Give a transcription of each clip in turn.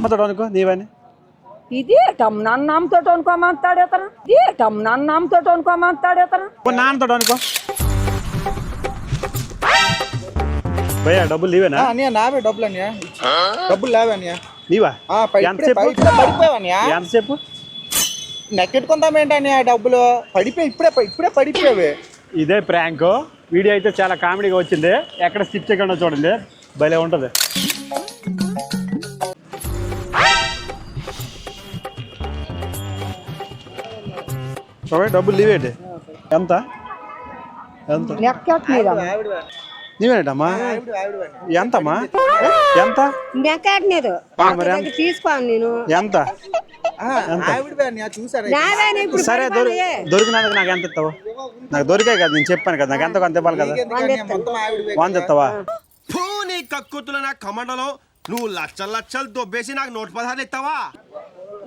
అమ్మతోడు అనుకో నీవని ఇదేటం నన్ను అమ్మతోటి అనుకోమంటాడు ఇతను ఇదేటం నన్ను అమ్మతోటి అనుకోమంటాడు ఇతను ఓ నాన్నతోడు అనుకో. భయ్యా డబ్బులు నీవేనా? అన్నయ్య నావే డబ్బులు అన్నయ్య. డబ్బులు లేవే అన్నయ్య. నీవా? ఎంతసేపు? నెక్కెట్టుకుందామేంటి అన్నయ్య డబ్బులు? పడిపోయి ఇప్పుడే ఇప్పుడే పడిపోయావే. ఇదే ప్రాంక్. వీడియో అయితే చాలా కామెడీగా వచ్చింది. ఎక్కడ స్కిప్ చేయకుండా చూడండి. భలే ఉంటుంది. బాబాయ్ డబ్బులు లీవేటి ఎంత? ఎంత? నీవేనటమ్మా ఎంతమ్మా? ఎంత? నెక్కట్లేదు? తీసుకోను నేను. ఎంత? సరే దొరి దొరికినందుకు నాకు ఎంత ఇస్తావు? నాకు దొరికాయి కదా నేను చెప్పాను కదా నాకు ఎంత కొంత ఇవ్వాలి కదా? వంద ఇస్తావా? నీ కక్కుతుల నా కమండలో నువ్వు లచ్చలు లచ్చలు దొబ్బేసి నాకు నోట్ పదహారు ఇస్తావా?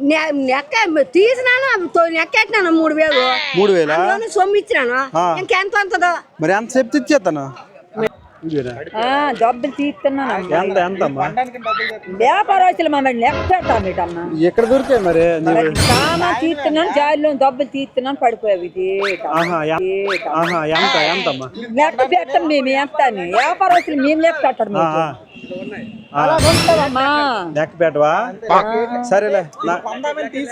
నెక్క తీసినాను నెక్కెట్టినాను మూడు వేలు. మూడు వేలా? సొమ్ము ఇచ్చినాను. ఇంకెంత మరి ఎంత చెప్తే ఇచ్చేస్తాను డబ్బులు తీస్తున్నాను ఎంత ఎంత అమ్మా వ్యాపారస్తులు మమ్మల్ని లెక్క పెడతామేటమ్మా ఎక్కడ దొరికాయి మరి సామాన్ తీస్తున్నాను జారిలో డబ్బులు తీస్తున్నాను పడిపోయావు ఇది లెక్క పెట్టం మేము ఎంత అని. వ్యాపారస్తులు మేము లెక్క పెట్టడం లెక్క పెట్టవా? సరేలే నా-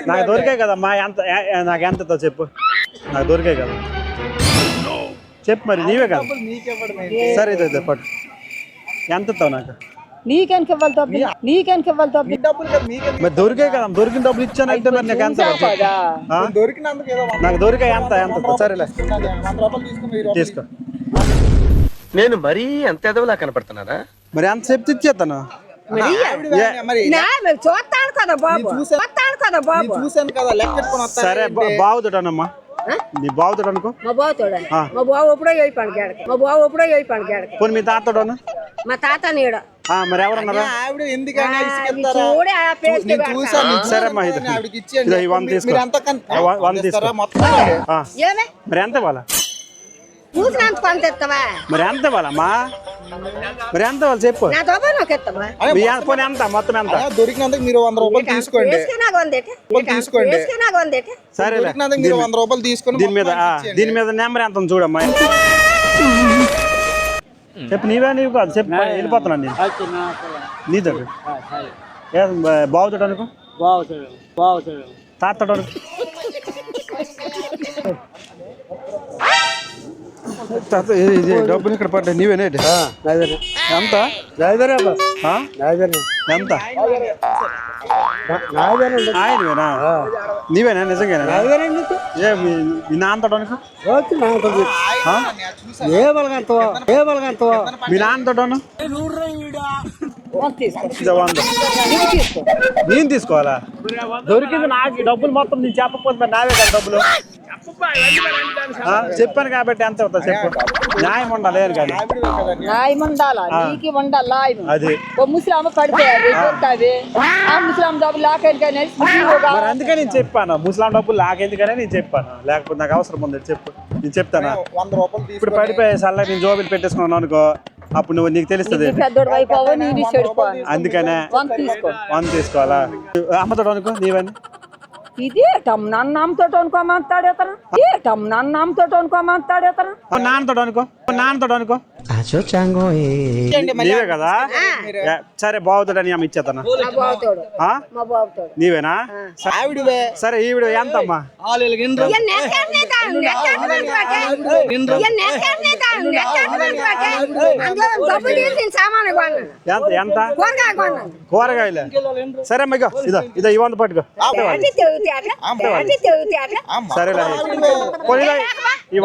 నాకు దొరికాయి కదమ్మా ఎంత నాకు ఎంత ఇస్తావు చెప్పు. నాకు దొరికాయి కదా. చెప్పు మరి నీవే కదా. సరే ఇదే ఇదే పట్టు. ఎంత ఇస్తావు నాకు ఇవ్వాలి ఇవ్వాలి డబ్బులు? కదా మరి దొరికిన డబ్బులు ఇచ్చాను అయితే మరి నాకు ఎంత నాకు దొరికాయి ఎంత ఎంత? సరేలే. తీసుకో. నేను మరీ అంత ఎదవలా కనపడుతున్నారా మరి ఎంత చెప్తే ఇచ్చేస్తాను చూస్తాను కదా బాబు. చూస్తాను కదా సరే బా- నీ బావుతాడు అనుకో. మా బావ ఆ. మా బావ ఎప్పుడో వేయి పండుగ మా బావ ఎప్పుడో వేయి పండుగ పోనీ మీ తాతోడను మా తాత నీడ. ఆ, మరి ఎవరన్నారా? ఆవిడ సరే అమ్మా, ఇది. మీరు- తీసుకో. ఎంత కన్- ఆ, వ- వంద ఇస్తారా? తీసుకో. మొత్తం ఆ, ఏమే? మరి ఎంత ఇవ్వాలా? చూసినంత కొంత ఇస్తావా మరి ఎంత ఇవ్వాలమ్మా? మరి ఎంత ఇవ్వాలి చెప్పు. నా దొబ్బ నాకు ఇస్తావా మీ ఎంత- పోనీ ఎంత? మొత్తం ఎంత? దొరికినందుకు మీరు వంద రూపాయలు తీసుకోండి. వేసుకుని నాకు వందేటి. తీసుకోండి. వేసుకుని నాకు వందేటి. సరేలే. దొరికినందుకు మీరు వంద రూపాయలు తీసుకొని దీని మీద ఆ. దీని మీద నెంబర్ ఎంత ఉంది చూడమ్మా. చెప్పు నీవే నీవు కాదు. చెప్పు వెళ్ళిపోతున్నాను నేను. నీతో. బాగుతాడు అనుకో తాతడు అనుకో తాత ఇది- ఇది డబ్బులు ఇక్కడ పడ్డాయి. నీవేనేటి ఎంత? ఆ? ఎంత? ఆయనవేనా? నీవేనా? నిజంగానా? ఏ మీ నాన్నతో నాన్నతో తీసుకో. నేను తీసుకోవాలా? దొరికింది నాకు డబ్బులు మొత్తం నేను చెప్పకపోతే నావే కదా డబ్బులు. చెప్పాను కాబట్టి ఎంత అవుతా చెప్పు. న్యాయం ఉండాలి కానీ న్యాయం ఉండాలా? నీకు ఉండాలి? న్యాయం. అది. ఓ ముసలామ పడిపోయారు దొరుకుతావి ఆ. ముసలాం డబ్బులు లాకని కానీ మరి అందుకే నేను చెప్పాను ముసలాం డబ్బులు నాకెందుకనే నేను చెప్పాను. లేకపోతే నాకు అవసరం ఉంది చెప్పు. నేను చెప్తానా? వంద రూపాయలు ఇప్పుడు పడిపోయే సల్లా నేను జోబులు పెట్టేసుకున్నాను అనుకో అప్పుడు నువ్వు నీకు తెలుస్తుంది అందుకనే వంద తీసుకోవాలా? అమ్మతోడు అనుకో ఇది ఇదేటం నన్ను అమ్మతోటి అనుకోమంటాడు ఇతను? ఇదేటం నాన్న నామతో అనుకోమంటాడు ఇతను? నాన్నతో అనుకో నాన్నతో అనుకో నీవే కదా? సరే బాగుతాడని ఆమె ఇచ్చేతనా? నీవేనా? స- ఆవిడవే. సరే ఈవిడ ఎంత అమ్మా ఎంత కూరగాయలే సరే అమ్మా ఇగో ఇదో ఇదో ఈ వంద పట్టుకో. సరేలే. ఈ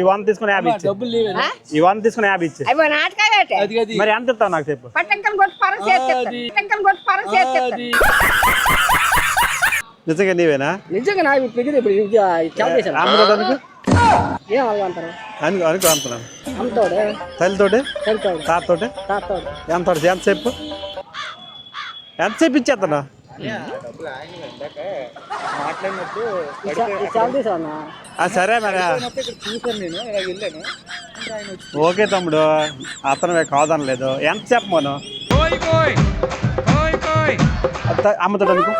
ఈ తీసుకుని యాభై ఇచ్చి ఈ వంద తీసుకుని యాభై ఇచ్చి అవి నాటకాలు అంటే మరి ఎంత ఇస్తావు నాకు చెప్పు. పట్టంకం కొట్టి పరం చేస్తాను పట్టంకం కొట్టి పరం చేస్తాను నిజంగా నీవేనా? నిజంగా నాకు ఇప్పుడు ఇప్పుడు అనుకో ఏం అనుకో అంటున్నాను అమ్మతోడు? తల్లితోటి? తెలుతాడు తాతతోటి? తాతోడు ఎంత పడుతుంది? ఎంత చెప్పు ఎంత చెప్పు ఇచ్చేస్తాను సరే మరి ఇక్కడ చూశాను నేను ఇలా వెళ్ళాను. ఇంకా ఆయన వచ్చి ఓకే తమ్ముడు అతను కాదనలేదు. ఎంత చెప్పమను కోయ్ కోయ్ కోయ్ కోయ్. త- అమ్ముతాడు అనుకో.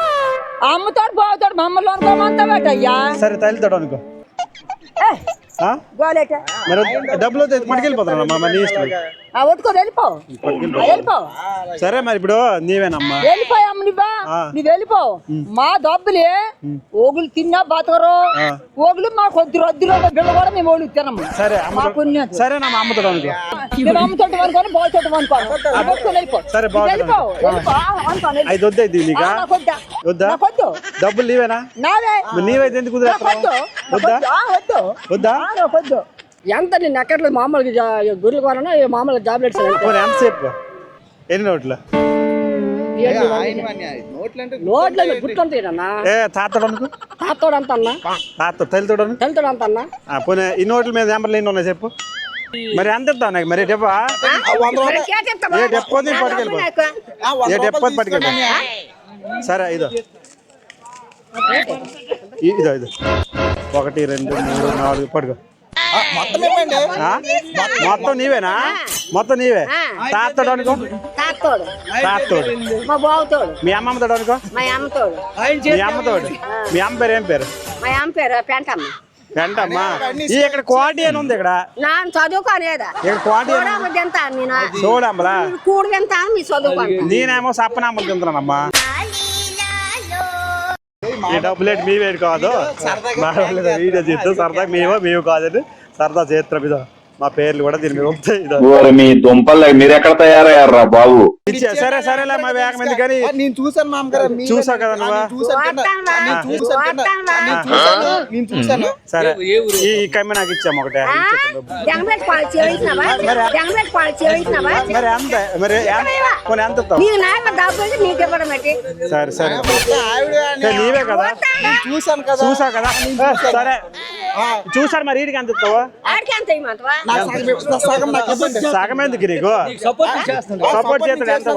అమ్ముతాడు బాగుతాడు మమ్మల్ని అనుకోమంటావేటయ్యా సరే తల్లితాడు అనుకో. ఏ ఆ? గోలేట. మరి డబ్బులు వస్తే పట్టుకెళ్ళిపోతాను మా నీ ఇష్టం. ఆ ఒట్టుకో వెళ్ళిపో. వెళ్ళిపో. సరే మరి ఇప్పుడు నీవేనమ్మా. వెళ్ళిపోయాము నువ్వా. నువ్వు వెళ్ళిపో. మా డబ్బులే ఓగులు తిన్నా బతకరు. ఓగులు మా కొద్ది రద్దులో బిళ్ళ కూడా మేము ఓళ్ళు తినము. సరే మా పుణ్యం సరేనమ్మా అమ్ముతాడు అనుకో మేము అమ్ముతుంటాం అనుకోని బాగుతుంటాం అనుకోను. వెళ్ళిపో సరే. ఐదు వద్దా? ఇది నీకా డబ్బులు నీవేనా? నావే. నీవైతే ఎందుకు వద్దా. వద్దు. ఎంత నేను ఎక్కడ మామూలుగా గొర్రెలు కొననా మామూలుగా జాబ్లెట్స్ పోనీ ఎంతసేపు? ఎన్ని నోట్లు? ఏ తాతడు అనుకో తాతోడు అంత అన్నా తాత తెలుతాడు అంత అన్నా పోనీ ఈ నోట్ల మీద నెంబర్లు ఎన్ని ఉన్నాయి చెప్పు. మరి ఎంత ఇస్తావు నాకు? మరి డబ్బా? ఏ పట్టుకెళ్ళిపో. ఏ పట్టుకెళ్ళిపో. సరే ఇదో. ఇదో ఇదో. ఒకటి రెండు మూడు నాలుగు పడుకో ఆ, మొత్తం ఇవ్వండి ఆ? మొత్తం నీవేనా? మొత్తం నీవే? తాతడు అనుకో. తాతోడు. తాతోడు. మా బావుతోడు. మీ అమ్మమ్మ తోడు అనుకో. మా అమ్మతోడు. మీ అమ్మతోడు. మీ అమ్మ పేరు ఏం పేరు? మా అమ్మ పేరు పెంటమ్మ. ఈ ఇక్కడ క్వాలిటీ అని ఉంది ఇక్కడ? నాన్న చదువుకోనేదా ఇక్కడ క్వాలిటీ అని చూడమ్మ తింతా నేను చూడమ్మలా కూడు మీ చదువుకుంటా నేనేమో సప్పనామలు తింటున్నానమ్మా. ఈ డబ్బులు ఏంటి మీ వేడి కాదు? వీడియో చేస్తాం సరదా మేమో మేము కాదని సరదా చేస్తాం ఇదో మా పేర్లు కూడా దీని మీద ఉంటాయి మీ దుంపలు మీరెక్కడ తయారయ్యారా బాబు? సరే సరేలే మా వేగం ఎందుకని? ఆ, నేను చూసాను మామ గారు మీ- చూసావు కదా నేను చూసాను సరే ఈ ఈ కమ్మి నాకు ఇచ్చాము ఒకటే. మరి ఎంత? మరి పోనీ ఎంత సరే సరే. నీవే కదా. చూసాను కదా. చూసా కదా? సరే. చూసారు మరి వీడికి ఎంత ఇస్తావు? సగం ఎందుకు నీకు? సపోర్ట్ చేస్తాడు. ఎంత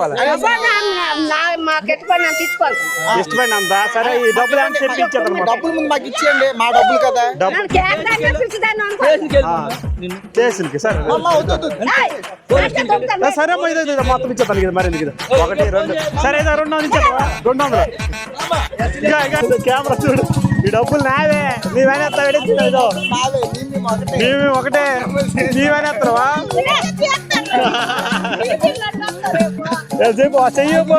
ఇష్టమైన అంత సరే ఈ డబ్బులు ఎంత చెప్పి మొత్తం. డబ్బులు ముందు మాకు ఇచ్చేయండి మా డబ్బులు కదా. చేసింది సరే సరే. అమ్మా, ఇదో ఇదో మొత్తం ఇచ్చేస్తాను ఇది మరి ఎందుకు ఇది? ఒకటి రెండు. సరే రెండు వందలు రెండు వందలు. కెమెరా చూడు. ఈ డబ్బులు నావే. నీవేనేస్తావు ఇదో. మావే, నిన్ను ఒకటే. మేము ఒకటే నీవేనేస్తావా చెప్పు చెయ్యపు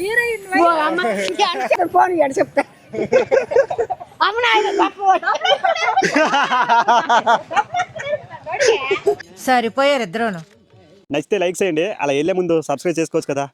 హీరోయిన్ ఫోన్ ఎడ చెప్తా. సరిపోయారు ఇద్దరును. నచ్చితే లైక్ చేయండి అలా వెళ్ళే ముందు సబ్స్క్రైబ్ చేసుకోవచ్చు కదా.